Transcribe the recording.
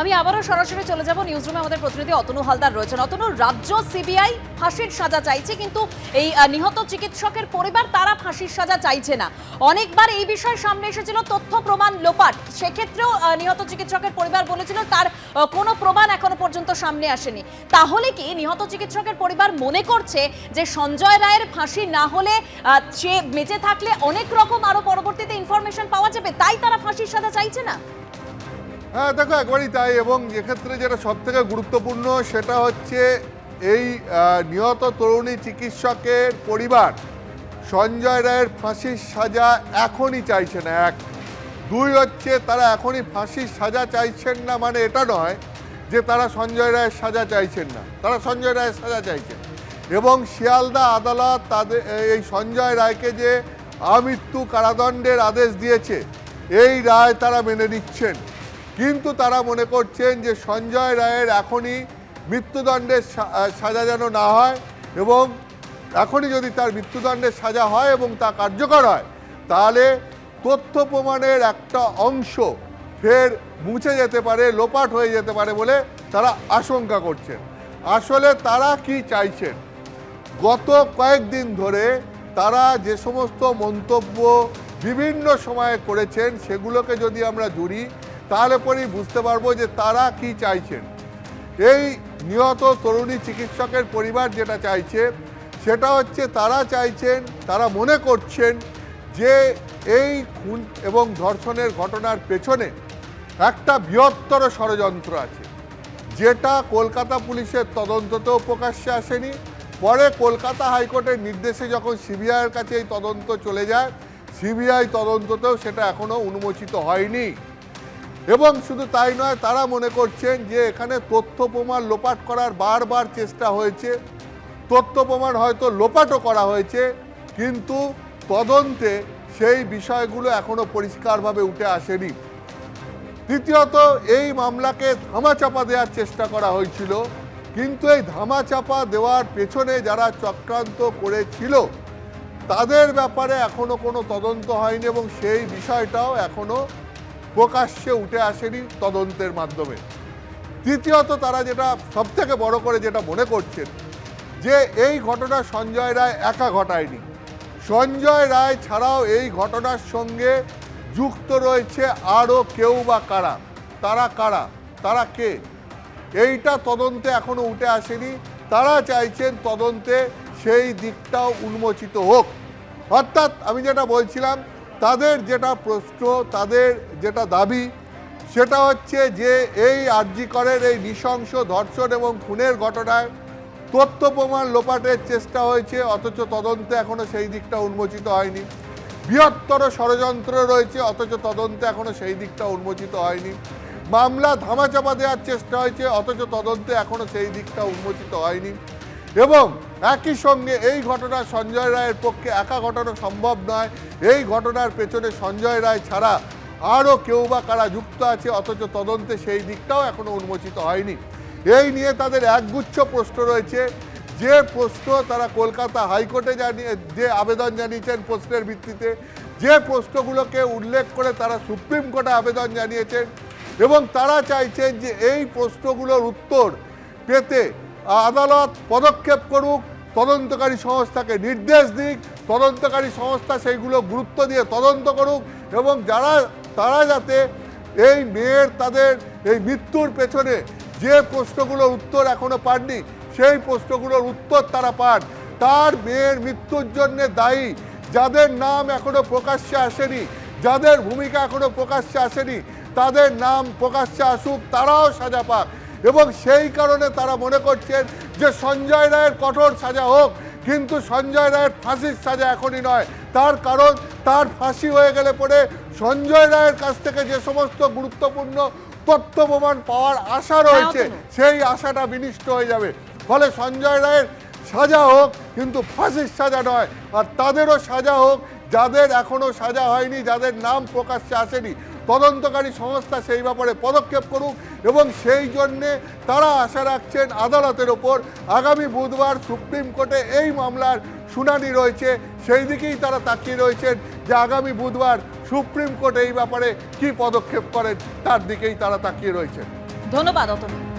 আমি আবারও সরাসরি চলে যাব নিউজরুমে আমাদের প্রতিনিধি অতনু হালদার রয়েছেন। অতনু, রাজ্য সিবিআই ফাঁসির সাজা চাইছে, কিন্তু এই নিহত চিকিৎসকের পরিবার তারা ফাঁসির সাজা চাইছে না। অনেকবার এই বিষয় সামনে এসেছিল তথ্য প্রমাণ লোপাট। সেক্ষেত্রেও নিহত চিকিৎসকের পরিবার বলেছিল তার কোনো প্রমাণ এখনও পর্যন্ত সামনে আসেনি। তাহলে কি নিহত চিকিৎসকের পরিবার মনে করছে যে সঞ্জয় রায়ের ফাঁসি না হলে সে বেঁচে থাকলে অনেক রকম আরও পরবর্তীতে ইনফরমেশন পাওয়া যাবে, তাই তারা ফাঁসির সাজা চাইছে না? হ্যাঁ দেখো একবারই তাই, এবং এক্ষেত্রে যেটা সব থেকে গুরুত্বপূর্ণ সেটা হচ্ছে এই নিহত তরুণী চিকিৎসকের পরিবার সঞ্জয় রায়ের ফাঁসির সাজা এখনই চাইছে না, এক। দুই হচ্ছে তারা এখনই ফাঁসির সাজা চাইছেন না মানে এটা নয় যে তারা সঞ্জয় রায়ের সাজা চাইছেন না, তারা সঞ্জয় রায়ের সাজা চাইছেন। এবং শিয়ালদা আদালত তাদের, এই সঞ্জয় রায়কে যে আমৃত্যু কারাদণ্ডের আদেশ দিয়েছে, এই রায় তারা মেনে নিচ্ছেন। কিন্তু তারা মনে করছেন যে সঞ্জয় রায়ের এখনই মৃত্যুদণ্ডের সাজা যেন না হয় এবং এখনই যদি তার মৃত্যুদণ্ডের সাজা হয় এবং তা কার্যকর হয়, তাহলে তথ্য প্রমাণের একটা অংশ ফের মুছে যেতে পারে, লোপাট হয়ে যেতে পারে বলে তারা আশঙ্কা করছেন। আসলে তারা কি চাইছেন? গত কয়েকদিন ধরে তারা যে সমস্ত মন্তব্য বিভিন্ন সময়ে করেছেন, সেগুলোকে যদি আমরা জুড়ি তাহলে পরেই বুঝতে পারব যে তারা কি চাইছেন। এই নিহত তরুণী চিকিৎসকের পরিবার যেটা চাইছে, সেটা হচ্ছে তারা চাইছেন, তারা মনে করছেন যে এই খুন এবং ধর্ষণের ঘটনার পেছনে একটা বৃহত্তর ষড়যন্ত্র আছে। যেটা কলকাতা পুলিশের তদন্ততেও প্রকাশ্যে আসেনি। পরে কলকাতা হাইকোর্টের নির্দেশে যখন সিবিআইয়ের কাছে এই তদন্ত চলে যায়, সিবিআই তদন্ততেও সেটা এখনও উন্মোচিত হয়নি। এবং শুধু তাই নয়, তারা মনে করছেন যে এখানে তথ্য প্রমাণ লোপাট করার বারবার চেষ্টা হয়েছে। তথ্য প্রমাণ হয়তো লোপাটও করা হয়েছে, কিন্তু তদন্তে সেই বিষয়গুলো এখনও পরিষ্কারভাবে উঠে আসেনি। তৃতীয়ত এই মামলাকে ধামাচাপা দেওয়ার চেষ্টা করা হয়েছিল, কিন্তু এই ধামাচাপা দেওয়ার পেছনে যারা চক্রান্ত করেছিল, তাদের ব্যাপারে এখনও কোনো তদন্ত হয়নি এবং সেই বিষয়টাও এখনও প্রকাশ্যে উঠে আসেনি তদন্তের মাধ্যমে। তৃতীয়ত তারা যেটা সবথেকে বড় করে যেটা মনে করছেন, যে এই ঘটনা সঞ্জয় রায় একা ঘটায়নি। সঞ্জয় রায় ছাড়াও এই ঘটনার সঙ্গে যুক্ত রয়েছে আরও কেউ বা কারা? তারা কারা? তারা কে? এইটা তদন্তে এখনও উঠে আসেনি। তারা চাইছেন তদন্তে সেই দিকটাও উন্মোচিত হোক। অর্থাৎ আমি যেটা বলছিলাম তাদের যেটা প্রশ্ন, তাদের যেটা দাবি, সেটা হচ্ছে যে এই আর্যিকরের এই নৃশংস ধর্ষণ এবং খুনের ঘটনায় তথ্য প্রমাণ লোপাটের চেষ্টা হয়েছে, অথচ তদন্তে এখনও সেই দিকটা উন্মোচিত হয়নি। বৃহত্তর ষড়যন্ত্র রয়েছে, অথচ তদন্তে এখনও সেই দিকটা উন্মোচিত হয়নি। মামলা ধামাচাপা দেওয়ার চেষ্টা হয়েছে, অথচ তদন্তে এখনও সেই দিকটা উন্মোচিত হয়নি। এবং একই সঙ্গে এই ঘটনা সঞ্জয় রায়ের পক্ষে একা ঘটানো সম্ভব নয়। এই ঘটনার পেছনে সঞ্জয় রায় ছাড়া আরও কেউ বা কারা যুক্ত আছে, অথচ তদন্তে সেই দিকটাও এখনও উন্মোচিত হয়নি। এই নিয়ে তাদের একগুচ্ছ প্রশ্ন রয়েছে। যে প্রশ্ন তারা কলকাতা হাইকোর্টে জানিয়ে, যে আবেদন জানিয়েছেন প্রশ্নের ভিত্তিতে, যে প্রশ্নগুলোকে উল্লেখ করে তারা সুপ্রিম কোর্টে আবেদন জানিয়েছেন এবং তারা চাইছেন যে এই প্রশ্নগুলোর উত্তর পেতে আদালত পদক্ষেপ করুক, তদন্তকারী সংস্থাকে নির্দেশ দিক, তদন্তকারী সংস্থা সেইগুলো গুরুত্ব দিয়ে তদন্ত করুক এবং যারা, তারা যাতে এই মেয়ের, তাদের এই মৃত্যুর পেছনে যে প্রশ্নগুলোর উত্তর এখনও পাননি, সেই প্রশ্নগুলোর উত্তর তারা পান। তার মেয়ের মৃত্যুর জন্য দায়ী। যাদের নাম এখনও প্রকাশ্যে আসেনি, যাদের ভূমিকা এখনও প্রকাশ্যে আসেনি, তাদের নাম প্রকাশ্যে আসুক, তারাও সাজা পাক। এবং সেই কারণে তারা মনে করছেন যে সঞ্জয় রায়ের কঠোর সাজা হোক কিন্তু সঞ্জয় রায়ের ফাঁসির সাজা এখনই নয়। তার কারণ তার ফাঁসি হয়ে গেলে পরে সঞ্জয় রায়ের কাছ থেকে যে সমস্ত গুরুত্বপূর্ণ তথ্য প্রমাণ পাওয়ার আশা রয়েছে সেই আশাটা বিনিষ্ট হয়ে যাবে। ফলে সঞ্জয় রায়ের সাজা হোক কিন্তু ফাঁসির সাজা নয়। আর তাদেরও সাজা হোক যাদের এখনও সাজা হয়নি যাদের নাম প্রকাশ্যে আসেনি তদন্তকারী সংস্থা সেই ব্যাপারে পদক্ষেপ করুক এবং সেই জন্যে তারা আশা রাখছেন আদালতের ওপর আগামী বুধবার সুপ্রিম কোর্টে এই মামলার শুনানি রয়েছে। সেই দিকেই তারা তাকিয়ে রয়েছেন যে আগামী বুধবার সুপ্রিম কোর্ট এই ব্যাপারে কি পদক্ষেপ করেন, তার দিকেই তারা তাকিয়ে রয়েছেন। ধন্যবাদ, অতনু।